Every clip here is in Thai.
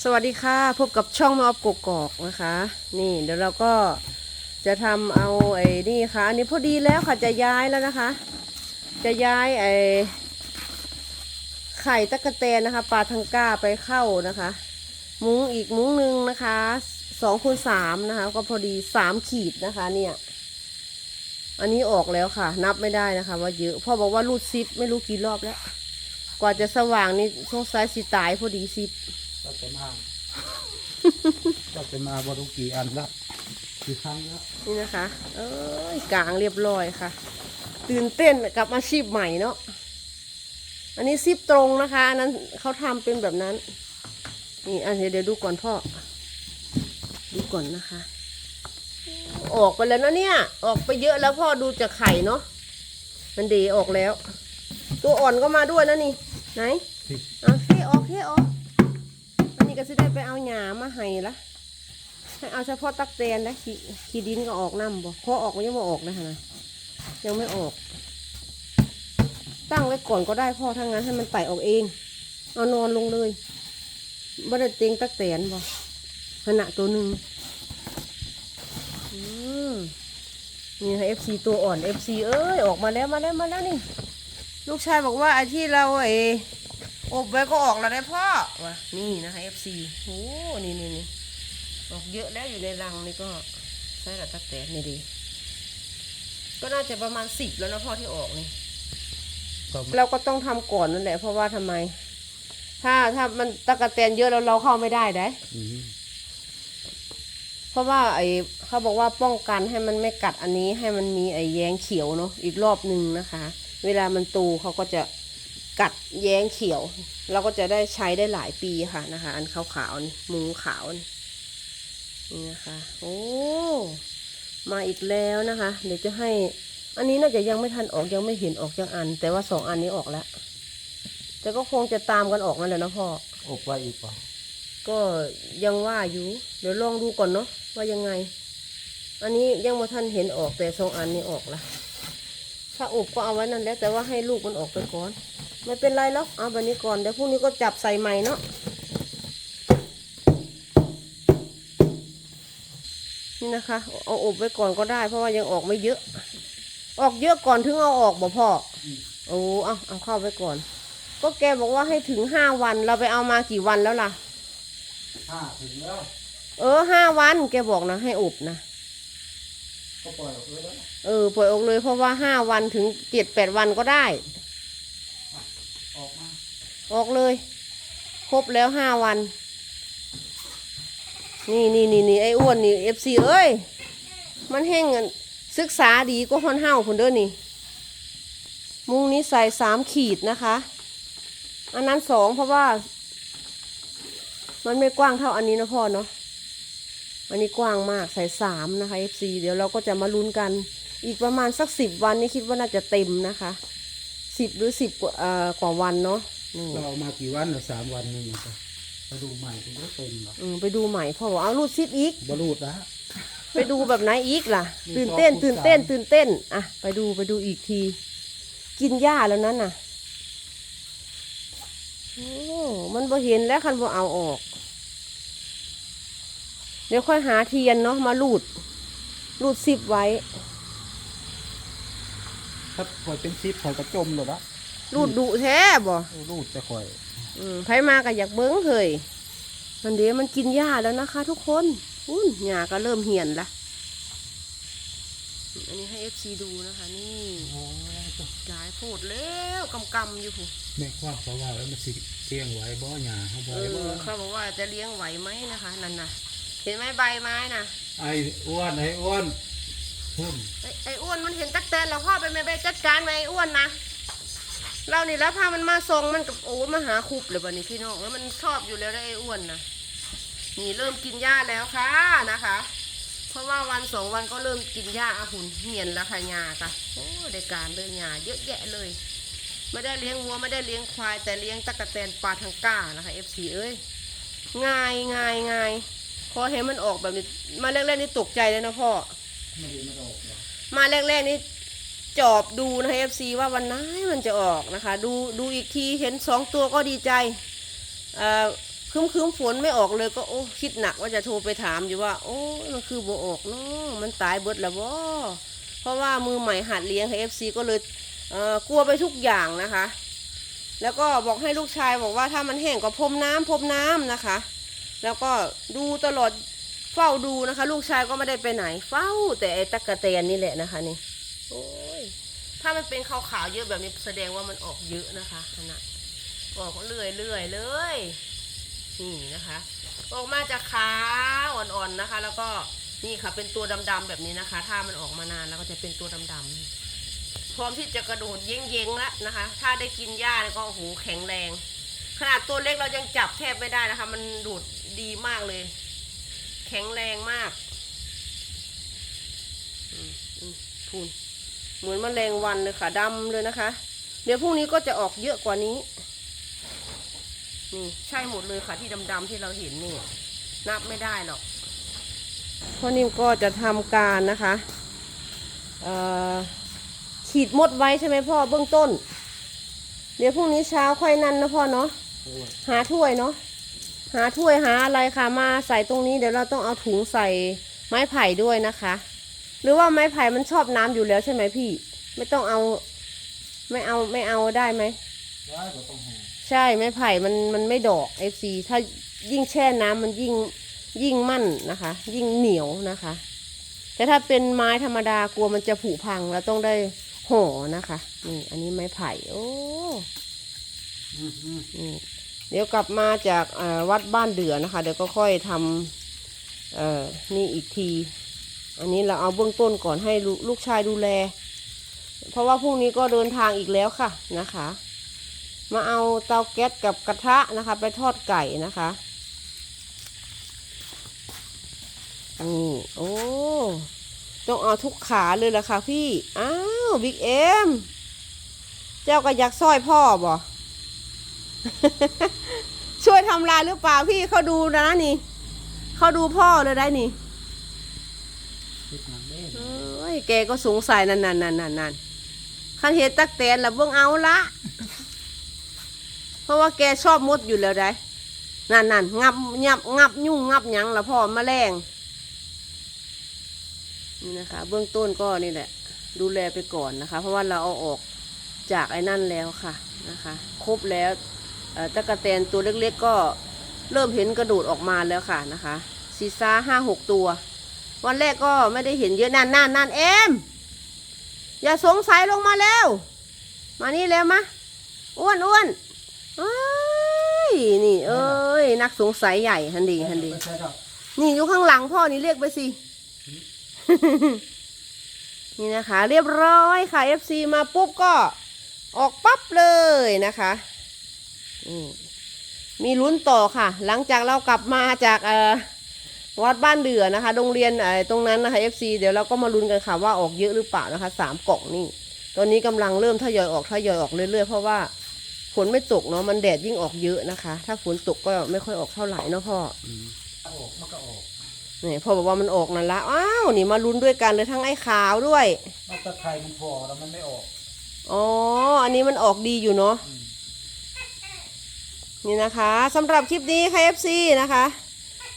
สวัสดีค่ะ พบกับช่องมาออฟกกอกนะคะ นี่เดี๋ยวเราก็จะทำเอาไอ้นี่ค่ะอันนี้พอดีแล้วค่ะจะย้ายแล้วนะคะ จะย้ายไอ้ไข่ตะกะแตนนะคะปลาทังก้าไปเข้านะคะ มุ้งอีกมุ้งหนึ่งนะคะสองคูณสามนะคะ ก็พอดีสามขีดนะคะ เนี่ย อันนี้ออกแล้วค่ะ นับไม่ได้นะคะ ว่าเยอะพ่อบอกว่ารูดซิปไม่รู้กี่รอบแล้ว กว่าจะสว่างนี่สงสัยสิตายพอดีซิป ก็จะมาก็จะมาบรุกี่อันละกี่ครั้งแล้วนี่นะคะ เอ้ยกลางเรียบร้อยค่ะ ตื่นเต้นกับอาชีพใหม่เนาะอันนี้ซิปตรงนะคะอันนั้นเขาทำเป็นแบบนั้น นี่อันเดี๋ยวเดี๋ยวดูก่อนพ่อ ดูก่อนนะคะ ออกไปแล้วนะเนี่ย ออกไปเยอะแล้วพ่อดูจากไข่เนาะมันดีออกแล้ว ตัวอ่อนก็มาด้วยนะนี่ ไหนที่เอาเทออกเทออกอั นี้ก็จะได้ไปเอาหยามาให้ละให้เอาเฉพาะตักแตนนะขี้ขี้ดินก็ออกน้ำบ่พอออกมันยังไม่ออกนะฮะยังไม่ออก ตั้งไว้ก่อนก็ได้พ่อถ้างั้นให้มันไต่ออกเอง เอานอนลงเลยบ่ได้เต็งตักแตนบ่ขณะตัวหนึ่งอืมนี่ค่ะ FC ตัวอ่อน FC เอ้ย ออกมาแล้วมาแล้วมาแล้วนี่ ลูกชายบอกว่าไอ้ที่เราไอ อบไว้ก็ออกแล้วได้พ่อวะนี่นะคะ FC โอ้นี่นี่นี่ออกเยอะแล้วอยู่ในรังนี่ก็ใช่ละตักแต่นี่ดี ก็น่าจะประมาณสิบแล้วนะพ่อที่ออกนี่ก็เราก็ต้องทำก่อนนั่นแหละ เพราะว่าทำไม ถ้าถ้ามันตะกะแตนเยอะแล้วเราเข้าไม่ได้ได้อืมเพราะว่าไอ้เขาบอกว่าป้องกันให้มันไม่กัดอันนี้ให้มันมีไอ้แย้งเขียวเนาะอีกรอบหนึ่งนะคะ เวลามันโตูเขาก็จะ กัดแย้งเขียว เราก็จะได้ใช้ได้หลายปีค่ะนะคะ อันขาวๆนี่มุงขาวนี่นี่นะคะโอ้มาอีกแล้วนะคะ เดี๋ยวจะให้ อันนี้น่าจะยังไม่ทันออกยังไม่เห็นออกจากอัน แต่ว่าสองอันนี้ออกแล้ว แต่ก็คงจะตามกันออกนั่นแหละเนาะพ่ออบไว้อีกเปล่าก็ยังว่าอยู่ เดี๋ยวลองดูก่อนเนาะว่ายังไง อันนี้ยังมาท่านเห็นออกแต่สองอันนี้ออกละถ้าอบก็เอาไว้นั่นแหละแต่ว่าให้ลูกมันออกไปก่อน ไม่เป็นไรหรอกเอาแบบนี้ก่อนเดี๋ยวพรุ่งนี้ก็จับใส่ใหม่เนาะนี่นะคะ เอาอบไว้ก่อนก็ได้ เพราะว่ายังออกไม่เยอะ ออกเยอะก่อนถึงเอาออกบ่พ่อโอ้เอาเอาเข้าไว้ก่อน ก็แกบอกว่าให้ถึงห้าวันเราไปเอามากี่วันแล้วล่ะห้าถึงแล้วเออห้าวันแกบอกนะ ให้อบนะก็ปล่อยออกเลยแล้วเออปล่อยออกเลยเพราะว่าห้าวันถึงเจ็ดแปดวันก็ได้ออกมา ออกเลย ครบแล้วห้าวัน นี่นี่นี่นี่ไอ้อ้วนนี่เอฟซีเอ้ย มันแห้งศึกษาดีก็ฮอนเฮาคนเด้อนี่ มุงนี้ใส่สามขีดนะคะ อันนั้นสองเพราะว่า มันไม่กว้างเท่าอันนี้นะพ่อเนาะอันนี้กว้างมากใส่สามนะคะ FC เดี๋ยวเราก็จะมาลุ้นกัน อีกประมาณสักสิบวันนี่คิดว่าน่าจะเต็มนะคะสิบหรือสิบกว่าวันเนาะ นี่เราเอามากี่วันเหรอสามวันนึงนะครับไปดูใหม่ถึงจะเต็มหรออืมไปดูใหม่พ่อบอกเอารูดซิปอีกบรูดนะไปดูแบบไหนอีกล่ะมีตื่นเต้นสองตื่นเต้นสามตื่นเต้นอะไปดูไปดูอีกที กินหญ้าแล้วนั่นน่ะโอ้มันบ่เห็นแล้วคันบ่เอาออก เดี๋ยวค่อยหาเทียนเนาะมาลูดลูดซิปไว้ ถ้าปล่อยเป็นซิปปล่อยกระจมเลยนะ รูดดุแท้บ่รูดจะคอยอืมไผมาก็อยากเบิ้งเฮ้ยมันเดี๋ยวมันกินหญ้าแล้วนะคะ ทุกคนอุ้นหญ้าก็เริ่มเหี่ยนละอันนี้ให้เอฟซีดูนะคะนี่โอ้ยจ้ะหลายโพดแล้วกำกำๆอยู่ผู้แม่ความเพราะว่าแล้วมันสิเสี่ยงไว้บ่หยาเขาบ่เอไว้บ่อเขาบอกว่าจะเลี้ยงไหวไหมนะคะนั่นน่ะเห็นไหมใบไม้น่ะไอ้อ้วนไอ้อ้วนพุ่นไอ้ไอ้อ้วนมันเห็นตักแตนแล้วพ่อไปไม่ไปจัดการไปไอ้อ้วนนะ เรานี่แล้วพามันมาทรงมันกับโอ้มาหาคุบเลยวันนี้พี่น้องแล้วมันชอบอยู่แล้วนะไอ้อ้วนนะนี่เริ่มกินหญ้าแล้วค่ะนะคะ เพราะว่าวันสองวันก็เริ่มกินหญ้าอาหุนเหียนแล้วค่ะหญ้าค่ะโอ้ได้การเลยหญ้าเยอะแยะเลยไม่ได้เลี้ยงวัวไม่ได้เลี้ยงควาย แต่เลี้ยงตะกะแตนปลาทังก้านะคะเอฟซีเอ้ยง่ายง่ายง่ายพอเห็นมันออกแบบนี้มาแรกๆนี่ตกใจเลยนะพ่อไม่ได้มาออกหรอกมาแรกๆนี่ จอบดูนะคะเอฟซีว่าวันไหนมันจะออกนะคะ ดูดูอีกทีเห็นสองตัวก็ดีใจคืมคืมฝนไม่ออกเลยก็โอ้คิดหนักว่าจะโทรไปถามอยู่ว่า โอ้มันคือบ่ออกเนาะมันตายเบิดแล้วบ่เพราะว่ามือใหม่หัดเลี้ยงให้เอฟซีก็เลยเกลัวไปทุกอย่างนะคะ แล้วก็บอกให้ลูกชายบอกว่าถ้ามันแห้งก็พรมน้ำพรมน้ำนะคะ แล้วก็ดูตลอดเฝ้าดูนะคะ ลูกชายก็ไม่ได้ไปไหน เฝ้าแต่ไอ้ตะกะแตนนี่แหละนะคะนี่โอ้ ถ้ามันเป็นขาวๆเยอะแบบนี้แสดงว่ามันออกเยอะนะคะขนาดออกเรื่อยๆเลยนี่นะคะ ออกมาจากขาอ่อนๆนะคะ แล้วก็นี่ค่ะ เป็นตัวดำๆแบบนี้นะคะ ถ้ามันออกมานานแล้วก็จะเป็นตัวดำๆพร้อมที่จะกระโดดเย้งๆแล้วนะคะ ถ้าได้กินหญ้าเนี่ยก็โอ้โหแข็งแรง ขนาดตัวเล็กเรายังจับแทบไม่ได้นะคะ มันดูดดีมากเลย แข็งแรงมาก อืมอืมพูน เหมือนมแมลงวันเลยค่ะดำเลยนะคะ เดี๋ยวพรุ่งนี้ก็จะออกเยอะกว่านี้ นี่ใช่หมดเลยค่ะที่ดำๆที่เราเห็นนี่ นับไม่ได้หรอกพ่อนิ่มก็จะทำการนะคะเอ่อฉีดมดไว้ใช่ไหมพ่อเบื้องต้น เดี๋ยวพรุ่งนี้เช้าค่อยนั่นนะพ่อเนาะหาถ้วยเนาะหาถ้วยหาอะไรค่ะมาใส่ตรงนี้เดี๋ยวเราต้องเอาถุงใส่ไม้ไผ่ด้วยนะคะ หรือว่าไม้ไผ่มันชอบน้ำอยู่แล้วใช่ไหมพี่ ไม่ต้องเอา ไม่เอาไม่เอาได้ไหมได้ก็ต้องหาใช่ไม้ไผ่มันมันไม่ดอก FC ถ้ายิ่งแช่น้ำมันยิ่งยิ่งมั่นนะคะ ยิ่งเหนียวนะคะ แต่ถ้าเป็นไม้ธรรมดากลัวมันจะผุพังเราต้องได้ห่อนะคะนี่อันนี้ไม้ไผ่โอ้อืมอืมอืมเดี๋ยวกลับมาจากเอ่อวัดบ้านเดือนะคะ เดี๋ยวก็ค่อยทำเอ่อนี่อีกที อันนี้เราเอาเบื้องต้นก่อนให้ลูลกชายดูแล เพราะว่าพรุ่งนี้ก็เดินทางอีกแล้วค่ะนะคะ มาเอาเตาแก๊สกับกระทะนะคะ ไปทอดไก่นะคะนี่โอ้ต้องเอาทุกขาเลยล่ะค่ะพี่ อ้าวบิ๊กเอ็มเจ้าก็อยากซอยพ่อบ่ช่วยทำลายหรือเปล่าพี่เขาดูนะนี่เขาดูพ่อเลยได้นี่ คิดหนังเด้เอ้ยแกก็สงสัยนั่นนั่นนั่นนั่นนั่นคันเห็นตักแตนละเบิ่งเอาละ เพราะว่าแกชอบมดอยู่แล้วได้นั่นนั่นงับงับงับยุ่งงับหยังละพ่อแมลงนี่นะคะ เบื้องต้นก็นี่แหละ ดูแลไปก่อนนะคะ เพราะว่าเราเอาออกจากไอ้นั่นแล้วค่ะนะคะ ครบแล้วตะกะแตนตัวเล็กๆก็เริ่มเห็นกระโดดออกมาแล้วค่ะนะคะซีซ่าห้าหกตัว วันแรกก็ไม่ได้เห็นเยอะนั่นนั่นนั่นเอ็มอย่าสงสัยลงมาแล้ว มานี่แล้วมะอ้วนอ้วนเอ้ยนี่ เอ้ยนักสงสัยใหญ่ฮันดีฮันดี นี่อยู่ข้างหลังพ่อนี่เรียกไปสิ นี่นะคะ เรียบร้อยค่ะ FC มาปุ๊บก็ออกปั๊บเลยนะคะมมีลุ้นต่อค่ะ หลังจากเรากลับมาจากเอ่อ วัดบ้านเดือนะคะโรงเรียนเอ่อตรงนั้นนะคะ FC เดี๋ยวเราก็มาลุ้นกันค่ะว่าออกเยอะหรือเปล่านะคะสามกล่องนี่ตอนนี้กำลังเริ่มทยอยออกทยอยออกเรื่อยๆเพราะว่าฝนไม่ตกเนาะมันแดดยิ่งออกเยอะนะคะ ถ้าฝนตกก็ไม่ค่อยออกเท่าไหร่เนาะพ่ออืมถ้าออกมันก็ออกนี่พ่อบอกว่ามันออกนั่นละอ้าวนี่มาลุ้นด้วยกันเลยทั้งไอ้ขาวด้วยนอกจากไข่มันพอแล้วมันไม่ออกอ๋ออันนี้มันออกดีอยู่เนาะอืมนี่นะคะสำหรับคลิปนี้ค่ะ FC นะคะ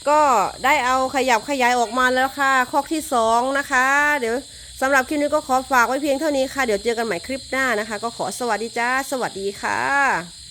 ก็ได้เอาขยับขยายออกมาแล้วค่ะข้อที่สองนะคะ เดี๋ยวสำหรับคลิปนี้ก็ขอฝากไว้เพียงเท่านี้ค่ะ เดี๋ยวเจอกันใหม่คลิปหน้านะคะ ก็ขอสวัสดีจ้า สวัสดีค่ะ